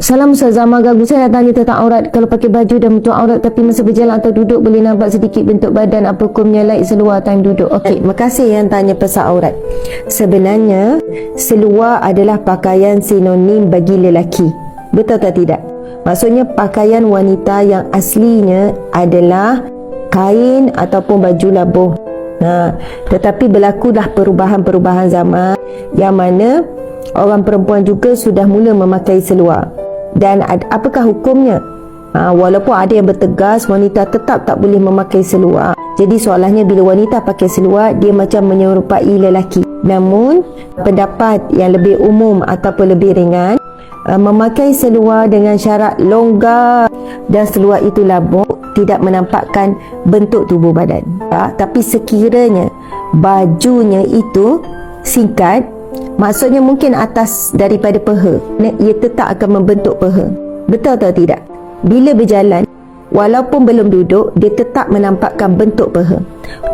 Salam Ustaz Zama Gagu Saya nak tanya tentang aurat Kalau pakai baju dan bentuk aurat Tapi masa berjalan atau duduk Boleh nampak sedikit bentuk badan Apa hukumnya like seluar time duduk Okey, makasih yang tanya pasal aurat Sebenarnya Seluar adalah pakaian sinonim bagi lelaki Betul tak tidak? Maksudnya pakaian wanita yang aslinya adalah kain ataupun baju labuh. Nah, tetapi berlakulah perubahan-perubahan zaman yang mana orang perempuan juga sudah mula memakai seluar. Dan apakah hukumnya? Ha, walaupun ada yang bertegas wanita tetap tak boleh memakai seluar. Jadi soalannya bila wanita pakai seluar dia macam menyerupai lelaki. Namun pendapat yang lebih umum ataupun lebih ringan uh, memakai seluar dengan syarat longgar dan seluar itu labuh tidak menampakkan bentuk tubuh badan. Ya, tapi sekiranya bajunya itu singkat Maksudnya mungkin atas daripada peha. Ia tetap akan membentuk peha. Betul atau tidak? Bila berjalan Walaupun belum duduk Dia tetap menampakkan bentuk peha.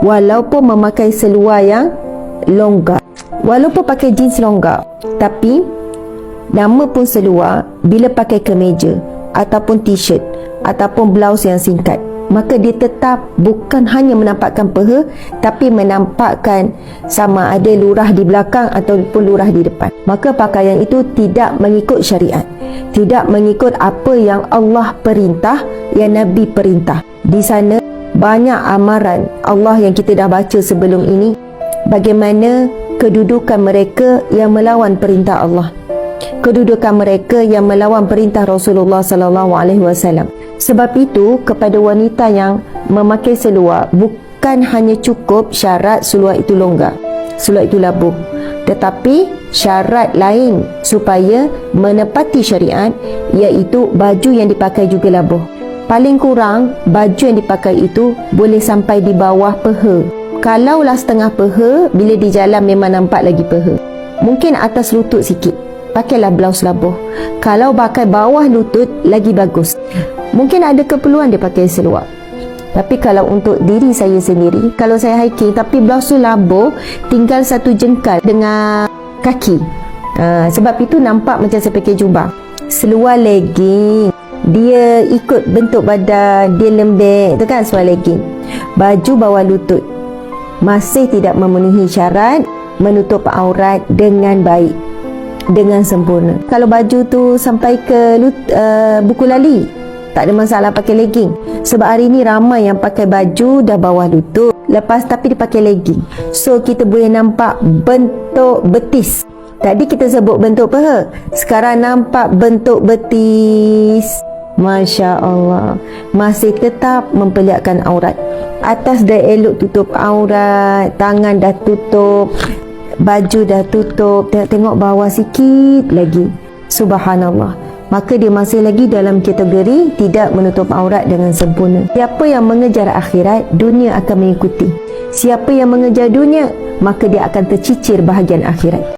Walaupun memakai seluar yang longgar. Walaupun pakai jeans longgar Tapi Nama pun seluar Bila pakai kemeja Ataupun t-shirt Ataupun blouse yang singkat maka dia tetap bukan hanya menampakkan peha tapi menampakkan sama ada lurah di belakang ataupun lurah di depan. Maka pakaian itu tidak mengikut syariat. Tidak mengikut apa yang Allah perintah yang Nabi perintah. Di sana banyak amaran Allah yang kita dah baca sebelum ini. Bagaimana kedudukan mereka yang melawan perintah Allah. Kedudukan mereka yang melawan perintah Rasulullah sallallahu alaihi wasallam sebab itu kepada wanita yang memakai seluar bukan hanya cukup syarat seluar itu longgar, seluar itu labuh. Tetapi syarat lain supaya menepati syariat iaitu baju yang dipakai juga labuh. Paling kurang baju yang dipakai itu boleh sampai di bawah peha. Kalaulah setengah peha bila di jalan memang nampak lagi peha. Mungkin atas lutut sikit. Pakailah blouse labuh. Kalau pakai bawah lutut lagi bagus. Mungkin ada keperluan dia pakai seluar. Tapi kalau untuk diri saya sendiri, kalau saya hiking tapi blouse tu labuh, tinggal satu jengkal dengan kaki. Uh, sebab itu nampak macam saya pakai jubah. Seluar legging. Dia ikut bentuk badan, dia lembek. Itu kan seluar legging. Baju bawah lutut. Masih tidak memenuhi syarat menutup aurat dengan baik. Dengan sempurna. Kalau baju tu sampai ke uh, buku lali, tak ada masalah pakai legging. Sebab hari ni ramai yang pakai baju dah bawah lutut lepas tapi dia pakai legging. So kita boleh nampak bentuk betis. Tadi kita sebut bentuk peha sekarang nampak bentuk betis. Masya Allah Masih tetap memperlihatkan aurat. Atas dah elok tutup aurat Tangan dah tutup Baju dah tutup Tengok bawah sikit lagi Subhanallah maka dia masih lagi dalam kategori tidak menutup aurat dengan sempurna. Siapa yang mengejar akhirat, dunia akan mengikuti. Siapa yang mengejar dunia, maka dia akan tercicir bahagian akhirat.